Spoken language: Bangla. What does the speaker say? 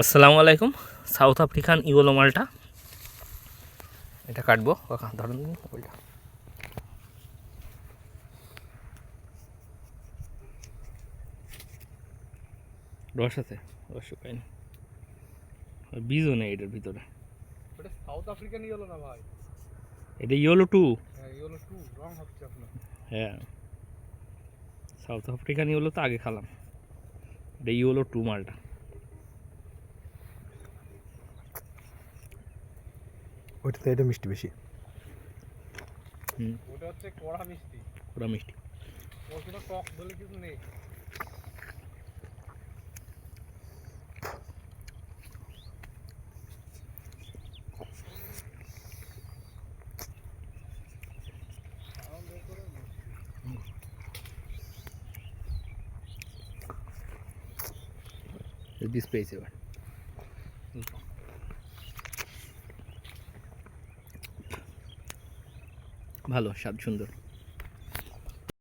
আসসালামু আলাইকুম। সাউথ আফ্রিকান ইগোলো মালটা। এটা কাটবো। কাকা ধরেন। ওইটা রস আছে? রস শুকায়নি বীজও নেই এটার ভিতরে। সাউথ আফ্রিকান ইয়েলো না ভাই? এটা ইয়েলো টু। হ্যাঁ ইয়েলো টু। রং হচ্ছে আপনার। হ্যাঁ। সাউথ আফ্রিকান ইয়েলো তো আগে খালাম। এটা ইয়েলো টু মালটা। ওইটাতে এটা মিষ্টি বেশি। হুম। ওটা হচ্ছে কড়া মিষ্টি। পুরো মিষ্টি। ওর কোনো টক বলে কিছু নেই। বীজ পেয়েছে এবার। ভালো স্বাদ সুন্দর।